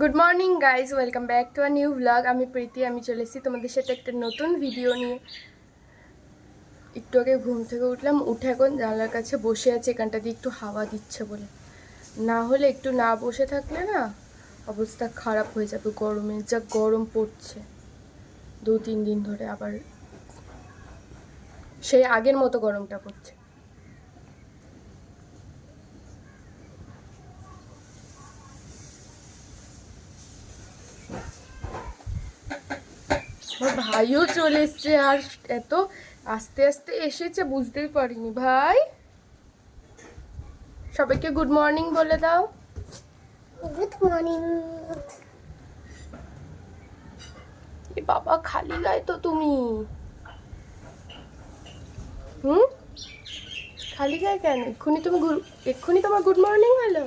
Good morning guys welcome back to a new blog আমি প্রীতি, আমি চলে এসেছি তোমাদের সাথে একটা নতুন ভিডিও নিয়ে। একটু আগে ঘুম থেকে উঠলাম, উঠে এখন জানলার কাছে বসে আছে, এখানটা দিয়ে একটু হাওয়া দিচ্ছে বলে। না হলে একটু না বসে থাকলে না অবস্থা খারাপ হয়ে যাবে গরমে, যা গরম পড়ছে। দু তিন দিন ধরে আবার সেই আগের মতো গরমটা পড়ছে। আমার ভাইও চলে এসছে আর এত আস্তে আস্তে এসেছে বুঝতেই পারিনি ভাই। সবাইকে গুড মর্নিং বলে দাও। গুড মর্নিং এ বাবা খালি গায়ে তো তুমি। হুম? খালি গায়ে কেন? এক্ষুনি তুমি এক্ষুনি তোমার গুড মর্নিং হলো?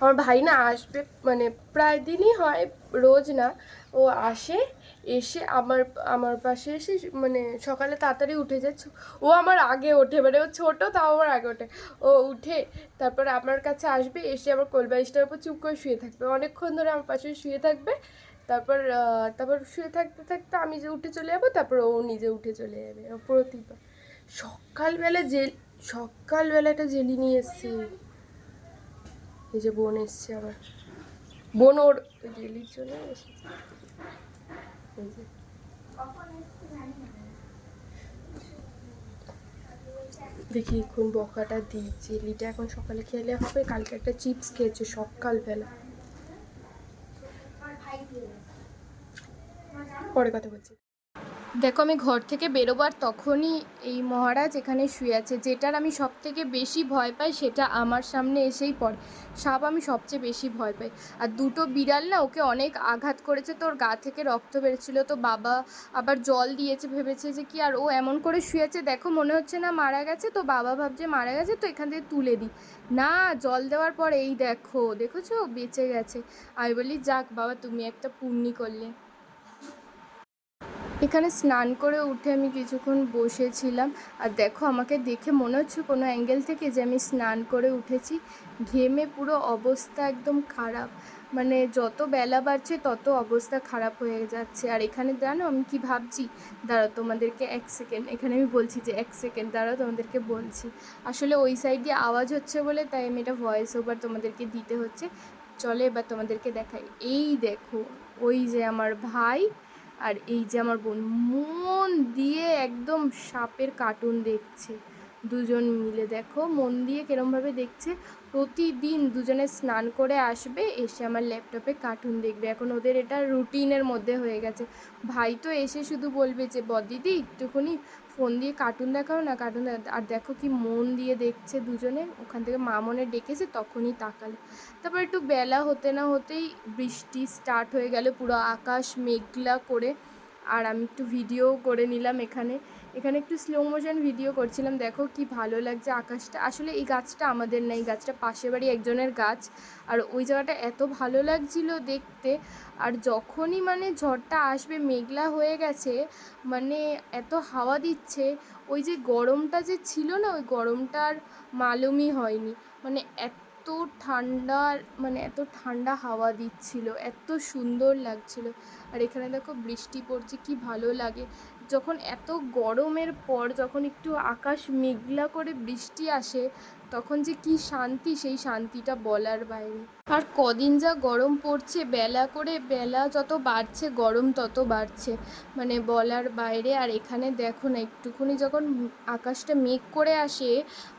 আমার ভাই না আসবে মানে প্রায় দিনই হয়, রোজ না। ও আসে, এসে আমার আমার পাশে এসে মানে সকালে তাড়াতাড়ি উঠে যাচ্ছে ও আমার আগে ওঠে মানে ও ছোটো, তাও আমার আগে ওঠে। ও উঠে, তারপর আমার কাছে আসবে, এসে আমার কোলবালিশটার উপর চুপ করে শুয়ে থাকবে। অনেকক্ষণ ধরে আমার পাশে শুয়ে থাকবে, তারপর তারপর শুয়ে থাকতে থাকতে আমি যে উঠে চলে যাব, তারপর ও নিজে উঠে চলে যাবে। প্রতিবার সকালবেলা জেল, সকালবেলা একটা জেলি নিয়ে এসছে। এই যে বোন এসছে আবার। বোন ওর ওই জেলির জন্য এসেছে। এই যে। দেখি এখন বকাটা দিই জেলিটা এখন সকালে খেলে হবে, কালকে একটা চিপস খেয়েছে সকালবেলা। পরে কথা বলছি। দেখো, আমি ঘর থেকে বেরোবার তখনই এই মহারাজ এখানে শুয়ে আছে। যেটার আমি সব থেকে বেশি ভয় পাই, সেটা আমার সামনে এসেই পড়ে। সাপ আমি সবচেয়ে বেশি ভয় পাই। আর দুটো বিড়াল না, ওকে অনেক আঘাত করেছে। তোর গা থেকে রক্ত বেরোচ্ছিল, তো বাবা আবার জল দিয়েছে, ভেবেছে যে কি, আর ও এমন করে শুয়ে আছে। দেখো, মনে হচ্ছে না মারা গেছে, তো বাবা ভাবছে মারা গেছে, তো এখান থেকে তুলে দিই। না, জল দেওয়ার পর এই দেখো, দেখেছ? বেঁচে গেছে। আমি বলি, যাক বাবা, তুমি একটা পুণ্যি করলে। এখানে স্নান করে উঠে আমি কিছুক্ষণ বসেছিলাম। আর দেখো, আমাকে দেখে মনে হচ্ছে কোনো অ্যাঙ্গেল থেকে যে আমি স্নান করে উঠেছি। ঘেমে পুরো অবস্থা একদম খারাপ। মানে যত বেলা বাড়ছে, তত অবস্থা খারাপ হয়ে যাচ্ছে। আর এখানে জানো আমি কি ভাবছি? দাঁড়াও, তোমাদেরকে এক সেকেন্ড এখানে আমি বলছি যে এক সেকেন্ড দাঁড়াও, তোমাদেরকে বলছি। আসলে ওই সাইড দিয়ে আওয়াজ হচ্ছে বলে, তাই আমি এটা ভয়েস ওভার তোমাদেরকে দিতে হচ্ছে। চলে এবার তোমাদেরকে দেখাই। এই দেখো, ওই যে আমার ভাই আর এই যে আমার বোন, মন দিয়ে একদম সাপের কার্টুন দেখছে। দুজন মিলে দেখো, মন দিয়ে কেরমভাবে দেখছে? প্রতিদিন দুজনে স্নান করে আসবে, এসে আমার ল্যাপটপে কার্টুন দেখবে। এখন ওদের এটা রুটিনের মধ্যে হয়ে গেছে। ভাই তো এসে শুধু বলবে যে বদিদি একটুখানি ফোন দিয়ে কার্টুন দেখাও না কার্টুন আর দেখো কি মন দিয়ে দেখছে দুজনে, ওখান থেকে মা মনে ডেকেছে, তখনই তাকালো। তারপর একটু বেলা হতে না হতেই বৃষ্টি স্টার্ট হয়ে গেল, পুরো আকাশ মেঘলা করে, আর আমি একটু ভিডিও করে নিলাম এখানে। এখানে একটু স্লো মোশন ভিডিও করছিলাম। দেখো কি ভালো লাগছে আকাশটা। আসলে এই গাছটা আমাদের না, এই গাছটা পাশে বাড়ি একজনের গাছ। আর ওই জায়গাটা এত ভালো লাগছিল দেখতে। আর যখনই মানে ঝড়টা আসবে, মেঘলা হয়ে গেছে মানে এত হাওয়া দিচ্ছে, ওই যে গরমটা যে ছিল না, ওই গরমটার মালুমই হয়নি। মানে এত ঠান্ডা মানে এত ঠান্ডা হাওয়া দিচ্ছিল, এত সুন্দর লাগছিল। আর এখানে দেখো বৃষ্টি পড়ছে, কি ভালো লাগে। যখন এত গরমের পর, যখন একটু আকাশ মেঘলা করে বৃষ্টি আসে তখন যে কি শান্তি, সেই শান্তিটা বলার বাইরে। আর কদিন যা গরম পড়ছে, বেলা করে বেলা যত বাড়ছে, গরম তত বাড়ছে মানে বলার বাইরে। আর এখানে দেখো না, একটুখানি যখন আকাশটা মেঘ করে আসে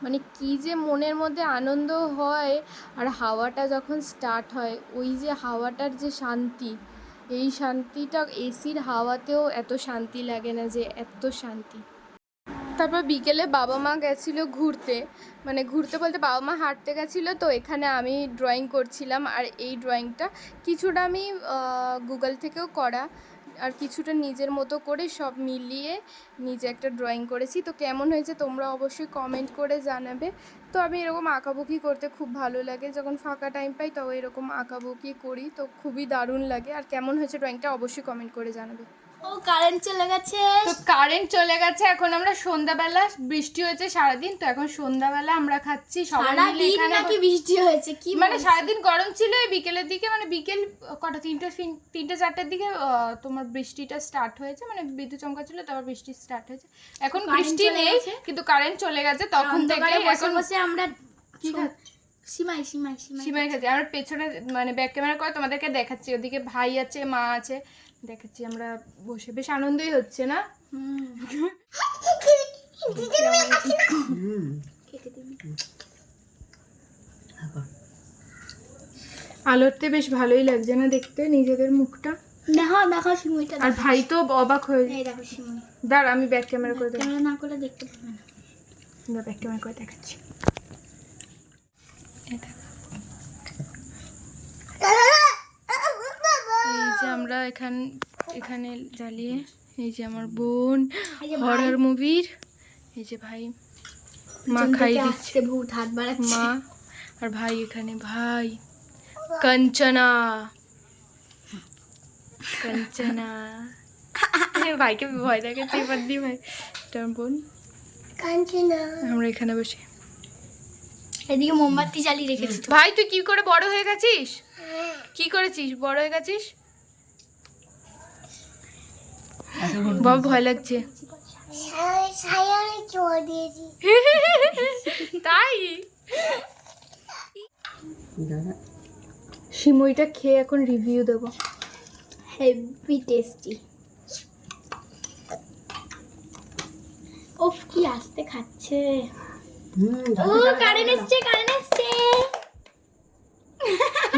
মানে কি যে মনের মধ্যে আনন্দ হয়। আর হাওয়াটা যখন স্টার্ট হয়, ওই যে হাওয়াটার যে শান্তি, এই শান্তিটা এসির হাওয়াতেও এত শান্তি লাগে না যে এত শান্তি। তারপর বিকেলে বাবা মা গেছিল ঘুরতে। মানে ঘুরতে বলতে বাবা মা হাঁটতে গেছিল, তো এখানে আমি ড্রয়িং করছিলাম। আর এই ড্রয়িংটা কিছুটা আমি গুগল থেকেও করা আর কিছুটা নিজের মতো করে সব মিলিয়ে নিজে একটা ড্রয়িং করেছি। তো কেমন হয়েছে তোমরা অবশ্যই কমেন্ট করে জানাবে। তো আমি এরকম আঁকাবুকি করতে খুব ভালো লাগে। যখন ফাঁকা টাইম পাই তো এরকম আঁকাবুকি করি। তো খুবই দারুণ লাগে। আর কেমন হয়েছে ড্রয়িংটা অবশ্যই কমেন্ট করে জানাবে। ও কারেন্ট চলে গেছে। তো কারেন্ট চলে গেছে এখন আমরা সন্ধ্যাবেলা বৃষ্টি হয়েছে সারাদিন তো এখন সন্ধ্যাবেলা আমরা খাচ্ছি সবাই মিলে এখানে নাকি বৃষ্টি হয়েছে? কি মানে সারাদিন গরম ছিল এই বিকেলের দিকে মানে বিকেল কটা তিনটে তিনটে চারটের দিকে তোমার বৃষ্টিটা স্টার্ট হয়েছে মানে বিদ্যুৎ চমকা ছিল তারপর বৃষ্টি স্টার্ট হয়েছে। এখন বৃষ্টি নেই কিন্তু কারেন্ট চলে গেছে তখন থেকে এখন বসে আমরা কি সীমাই সীমাই সীমাই খাচ্ছি। আমরা পেছনে মানে ব্যাক ক্যামেরা করে তোমাদেরকে দেখাচ্ছি ওদিকে ভাই আছে মা আছে দেখাচ্ছি আমরা বসে। বেশ আনন্দই হচ্ছে না? আলোতে বেশ ভালোই লাগছে না দেখতে নিজেদের মুখটা? দেখো দেখো সিমুইটা আর ভাই তো অবাক হয়ে দেখো সিমুই দাঁড় আমি ব্যাক ক্যামেরা করে দেখ না করে দেখতে পাবে না। ব্যাক ক্যামেরা করে দেখাচ্ছি। এই দেখো। এই যে আমরা এখান এখানে জ্বালিয়ে এই যে আমার বোন। হরর মুভির এই যে ভাই মা খাই দিচ্ছে। ভূত হাত বাড়াচ্ছে। মা আর ভাই এখানে ভাই। কাঞ্চনা। কাঞ্চনা। ভাইকে ভয় দেখাচ্ছে এবার দি ভাই। আমার বোন। কাঞ্চনা। আমরা এখানে বসে। এদিকে মোমবাতি জ্বালিয়ে রেখেছি। ভাই তুই কি করে বড় হয়ে গেছিস? কি করেছিস? বড় হয়ে গেছিস? বাবা ভয় লাগছে। তাই? সিমুইটা খেয়ে এখন রিভিউ দেবো। হেভি টেস্টি ওফ কি আস্তে খাচ্ছে। ও কারেন্ট এসছে কারেন্ট এসছে।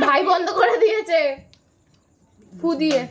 ভাই বন্ধ করে দিয়েছে। ফু দিয়ে।